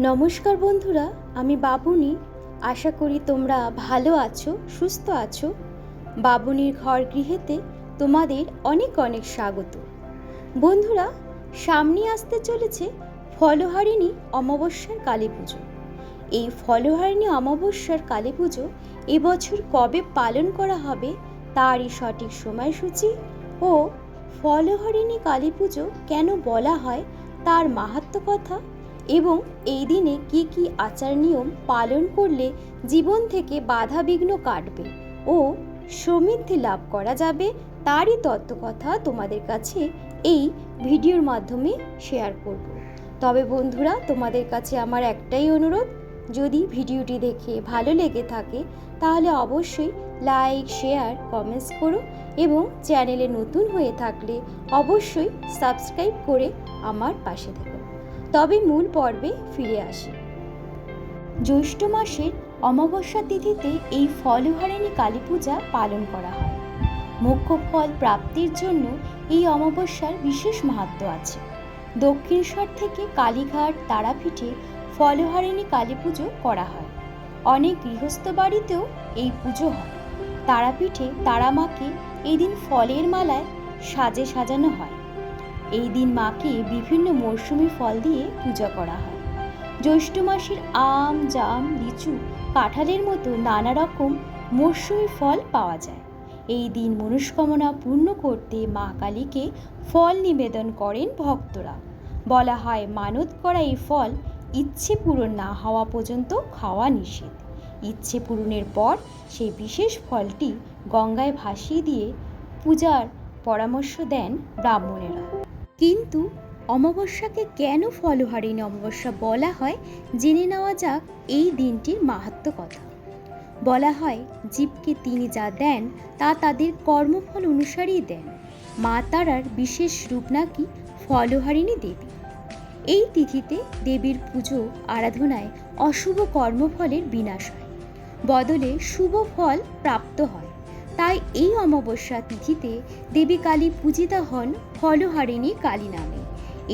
নমস্কার বন্ধুরা, আমি বাবুনি। আশা করি তোমরা ভালো আছো, সুস্থ আছো। বাবুনির ঘর গৃহেতে তোমাদের অনেক অনেক স্বাগত। বন্ধুরা, সামনে আসতে চলেছে ফলহারিণী অমাবস্যার কালী পুজো। এই ফলহারিণী অমাবস্যার কালী পুজো এবছর কবে পালন করা হবে তারই সঠিক সময়সূচি ও ফলহারিণী কালী পুজো কেন বলা হয় তার মাহাত্ম কথা এবং এই দিনে কি কি আচার নিয়ম পালন করলে জীবন থেকে বাধা বিঘ্ন কাটবে ও সমৃদ্ধি লাভ করা যাবে তারই তত্ত্বকথা তোমাদের কাছে এই ভিডিওর মাধ্যমে শেয়ার করব। তবে বন্ধুরা, তোমাদের কাছে আমার একটাই অনুরোধ, যদি ভিডিওটি দেখে ভালো লেগে থাকে, তাহলে অবশ্যই লাইক, শেয়ার, কমেন্টস করো এবং চ্যানেলে নতুন হয়ে থাকলে অবশ্যই সাবস্ক্রাইব করে আমার পাশে থেকো। তবে মূল পর্বে ফিরে আসি। জ্যৈষ্ঠ মাসের অমাবস্যা তিথিতে এই ফলহারিণী কালী পূজা পালন করা হয়। মোক্ষ ফল প্রাপ্তির জন্য এই অমাবস্যার বিশেষ মাহাত্ম আছে। দক্ষিণেশ্বর থেকে কালীঘাট তারাপীঠে ফলহারিণী কালী পুজো করা হয়। অনেক গৃহস্থ বাড়িতেও এই পুজো হয়। তারাপীঠে তারামাকে এই দিন ফলের মালায় সাজে সাজানো হয়। এই দিন মাকে বিভিন্ন মরশুমি ফল দিয়ে পূজা করা হয়। জ্যৈষ্ঠ মাসের আম, জাম, লিচু, কাঁঠালের মতো নানা রকম মরশুমি ফল পাওয়া যায়। এই দিন মনস্কামনা পূর্ণ করতে মা কালীকে ফল নিবেদন করেন ভক্তরা। বলা হয়, মানত করা এই ফল ইচ্ছে পূরণ না হওয়া পর্যন্ত খাওয়া নিষেধ। ইচ্ছে পূরণের পর সেই বিশেষ ফলটি গঙ্গায় ভাসিয়ে দিয়ে পূজার পরামর্শ দেন ব্রাহ্মণেরা। কিন্তু অমাবস্যাকে কেন ফলহারিণী অমাবস্যা বলা হয় জেনে নেওয়া যাক এই দিনটির মাহাত্ম কথা। বলা হয়, জীবকে তিনি যা দেন, তা তাদের কর্মফল অনুসারেই দেন। মা তারার বিশেষ রূপ নাকি ফলহারিণী দেবী। এই তিথিতে দেবীর পুজো, আরাধনায় অশুভ কর্মফলের বিনাশ হয়। বদলে শুভ ফল প্রাপ্ত হয়। তাই এই অমাবস্যা তিথিতে দেবী কালী পূজিতা হন ফলহারিণী কালী নামে।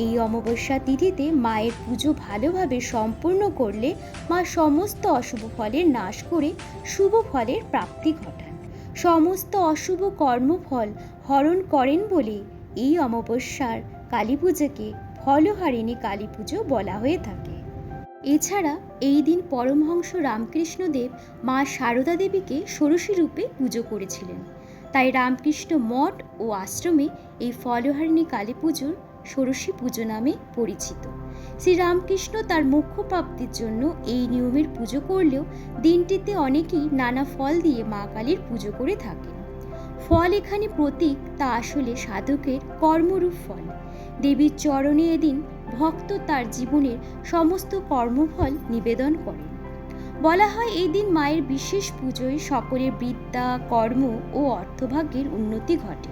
এই অমাবস্যা তিথিতে মায়ের পুজো ভালোভাবে সম্পূর্ণ করলে মা সমস্ত অশুভ ফলের নাশ করে শুভ ফলের প্রাপ্তি ঘটান। সমস্ত অশুভ কর্মফল হরণ করেন বলে এই অমাবস্যার কালী পুজোকে ফলহারিণী কালী পুজো বলা হয়ে থাকে। এছাড়া এই দিন পরমহংস রামকৃষ্ণদেব মা সারদা দেবীকে ষোড়শী রূপে পুজো করেছিলেন। তাই রামকৃষ্ণ মঠ ও আশ্রমে এই ফলহারিণী কালী পুজোর ষোড়শী পুজো নামে পরিচিত। শ্রীরামকৃষ্ণ তার মুখ্য প্রাপ্তির জন্য এই নিয়মের পুজো করলেও দিনটিতে অনেকেই নানা ফল দিয়ে মা কালীর পুজো করে থাকেন। ফল এখানে প্রতীক, তা আসলে সাধকের কর্মরূপ ফল। দেবীর চরণে এদিন ভক্ত তার জীবনের সমস্ত কর্মফল নিবেদন করেন। বলা হয় এই দিন মায়ের বিশেষ পুজোয় সকলের বিদ্যা, কর্ম ও অর্থভাগ্যের উন্নতি ঘটে।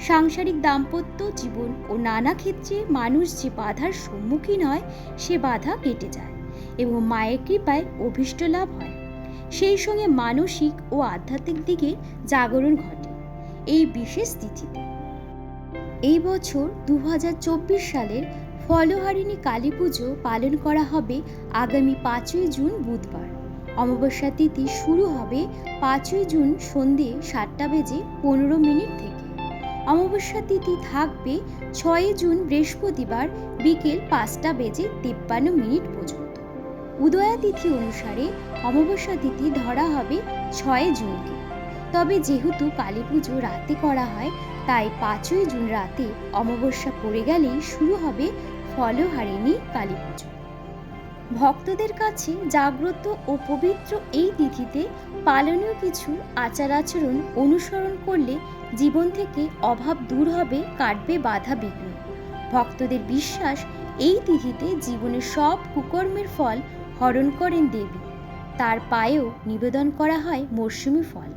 সাংসারিক দাম্পত্য জীবন ও নানা ক্ষেত্রে মানুষ যে বাধার সম্মুখীন হয়, সে বাধা কেটে যায় এবং মায়ের কৃপায় অভীষ্ট লাভ হয়। সেই সঙ্গে মানসিক ও আধ্যাত্মিক দিকে জাগরণ ঘটে। এই বিশেষ তিথিতে। এই বছর দু সালের ফলহারিণী কালী পুজো পালন করা হবে আগামী পাঁচই জুন বুধবার। অমাবস্যা তিথি শুরু হবে পাঁচই জুন সন্ধে সাতটা বেজে পনেরো মিনিট থেকে। অমাবস্যা তিথি থাকবে ছয় জুন বৃহস্পতিবার বিকেল পাঁচটা বেজে তিপ্পান্ন মিনিট পর্যন্ত। উদয়া তিথি অনুসারে অমাবস্যা তিথি ধরা হবে ছয় জুনকে। তবে যেহেতু কালী পুজো রাতে করা হয়, তাই পাঁচই জুন রাতে অমাবস্যা পড়ে গেলেই শুরু হবে ফলহারিণী কালী পুজো। ভক্তদের কাছে জাগ্রত ও পবিত্র এই তিথিতে পালনীয় কিছু আচার আচরণ অনুসরণ করলে জীবন থেকে অভাব দূর হবে, কাটবে বাধা বিঘ্ন। ভক্তদের বিশ্বাস, এই তিথিতে জীবনের সব কুকর্মের ফল হরণ করেন দেবী। তার পায়েও নিবেদন করা হয় মরশুমি ফল।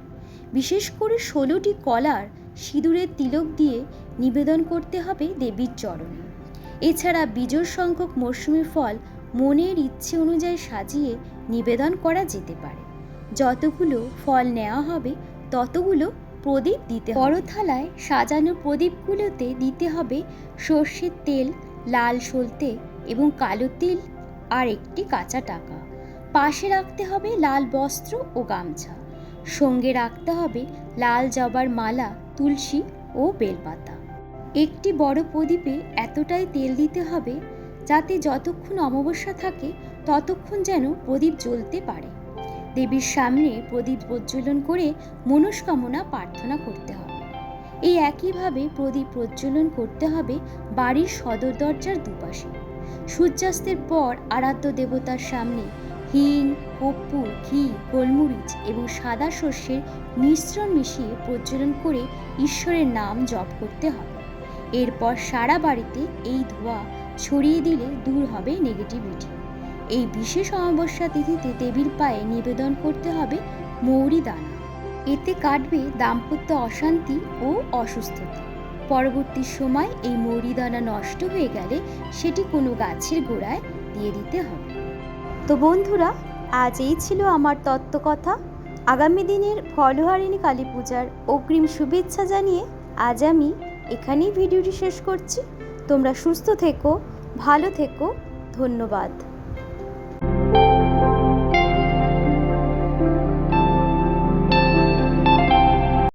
বিশেষ করে ষোলোটি কলার সিঁদুরের তিলক দিয়ে নিবেদন করতে হবে দেবীর চরণে। এছাড়া বিজোড় সংখ্যক মরশুমি ফল মনের ইচ্ছে অনুযায়ী সাজিয়ে নিবেদন করা যেতে পারে। যতগুলো ফল নেওয়া হবে, ততগুলো প্রদীপ দিতে বড় থালায় সাজানো প্রদীপগুলোতে দিতে হবে সর্ষের তেল, লাল সলতে এবং কালো তিল আর একটি কাঁচা টাকা। পাশে রাখতে হবে লাল বস্ত্র ও গামছা। সঙ্গে রাখতে হবে লাল জবার মালা, তুলসী ও বেলপাতা। একটি বড় প্রদীপে এতটাই তেল দিতে হবে যাতে যতক্ষণ অমাবস্যা থাকে ততক্ষণ যেন প্রদীপ জ্বলতে পারে। দেবীর সামনে প্রদীপ প্রজ্বলন করে মনস্কামনা প্রার্থনা করতে হবে। এই একইভাবে প্রদীপ প্রজ্বলন করতে হবে বাড়ির সদর দরজার দুপাশে। সূর্যাস্তের পর আরাধ্য দেবতার সামনে হিং কর্পূর ঘি, গোলমরিচ এবং সাদা শস্যের মিশ্রণ মিশিয়ে প্রজ্বলন করে ঈশ্বরের নাম জপ করতে হবে। এরপর সারা বাড়িতে এই ধোঁয়া ছড়িয়ে দিলে দূর হবে নেগেটিভিটি এই বিশেষ অমাবস্যা তিথিতে দেবীর পায়ে নিবেদন করতে হবে মৌরি দানা। এতে কাটবে দাম্পত্য অশান্তি ও অসুস্থতা। পরবর্তী সময় এই মৌরি দানা নষ্ট হয়ে গেলে সেটি কোনো গাছের গোড়ায় দিয়ে দিতে হবে। তো বন্ধুরা, আজ এই ছিল আমার তত্ত্বকথা। আগামী দিনের ফলোহারিণী কালী পূজার অগ্রিম শুভেচ্ছা জানিয়ে আজ আমি এখানেই ভিডিওটি শেষ করছি। তোমরা সুস্থ থেকো, ভালো থেকো, ধন্যবাদ।